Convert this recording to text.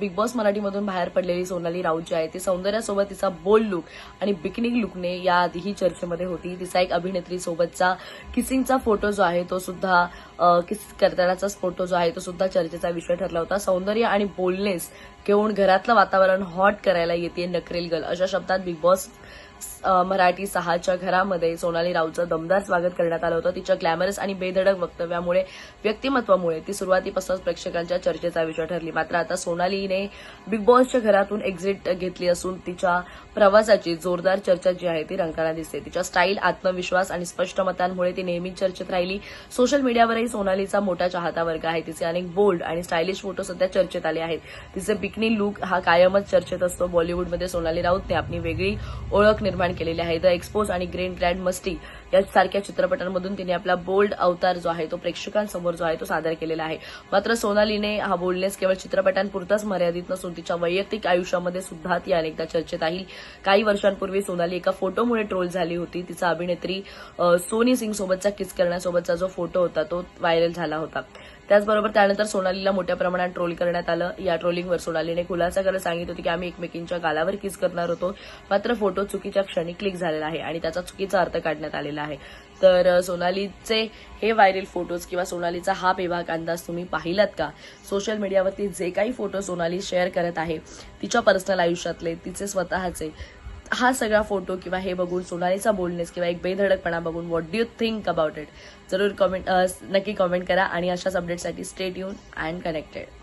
Big boss मराठीमधून बाहेर पडलेली सोनाली राऊत जी आहे ती सौंदर्यासोबत तिचा बोल्ड लुक आणि बिकनिंग लुकने याआधीही चर्चेमध्ये होती. तिचा एक अभिनेत्री सोबतचा किसिंगचा फोटो जो आहे तो सुद्धा किस करतानाचा फोटो जो आहे तो सुद्धा चर्चेचा विषय ठरला होता. सौंदर्य आणि बोल्डनेस घेऊन घरातलं वातावरण हॉट करायला येते नकरेल गर्ल अशा शब्दात बिग बॉस मराठी सहाच्या घरामध्ये सोनाली राऊचं दमदार स्वागत करण्यात आलं होतं. तिच्या ग्लॅमरस आणि बेधडक वक्तव्यामुळे व्यक्तिमत्वामुळे ती सुरुवातीपासूनच प्रेक्षकांच्या चर्चेचा विषय ठरली. मात्र आता सोनालीने बिग बॉसच्या घरातून एक्झिट घेतली असून तिच्या प्रवासाची जोरदार चर्चा जी आहे ती रंगताना दिसते. तिच्या स्टाईल आत्मविश्वास आणि स्पष्ट मतांमुळे ती नेहमीच चर्चेत राहिली. सोशल मीडियावरही सोनालीचा मोठा चाहता वर्ग आहे. तिचे अनेक बोल्ड आणि स्टायलिश फोटो सध्या चर्चेत आले आहेत. तिचे बिकनी लुक हा कायमच चर्चेत असतो. बॉलिवूडमध्ये सोनाली राऊतने आपली वेगळी ओळख निर्माण निर्माण केलेले आहे. द एक्सपोज आणि ग्रेन ग्रँड मस्टी यासारख्या चित्रपटांमधून तिने आपला बोल्ड अवतार जो आहे तो प्रेक्षकांसमोर जो आहे तो सादर केलेला आहे. मात्र सोनालीने हा बोल्डनेस केवळ चित्रपटांपुरताच मर्यादित नसून तिच्या वैयक्तिक आयुष्यामध्ये सुद्धा ती अनेकदा चर्चेत आहे. काही वर्षांपूर्वी सोनाली एका फोटोमुळे ट्रोल झाली होती. तिचा अभिनेत्री सोनी सिंग सोबतचा किस करण्यासोबतचा जो फोटो होता तो व्हायरल झाला होता. त्याचबरोबर त्यानंतर सोनालीला मोठ्या प्रमाणात ट्रोल करण्यात आलं. या ट्रोलिंगवर सोनालीने खुलासा करत सांगितलं होती की आम्ही एकमेकींच्या गालावर किस करणार होतो. मात्र फोटो चुकीच्या क्षणी क्लिक झालेला आहे आणि त्याचा चुकीचा अर्थ काढण्यात आलेला आहे. तर सोनालीचे हे व्हायरल फोटोज किंवा सोनालीचा हा बेभाग अंदाज तुम्ही पाहिलात का? सोशल मीडियावरती जे काही फोटो सोनाली शेअर करत आहे तिच्या पर्सनल आयुष्यातले तिचे स्वतःचे हा सगळा फोटो किंवा हे बघून सोनालीचा बोलणेस किंवा एक बेधडकपणा बघून what do you think about it जरूर कमेंट नक्की कमेंट करा आणि अशाच अपडेटसाठी स्टेट येऊन अँड कनेक्टेड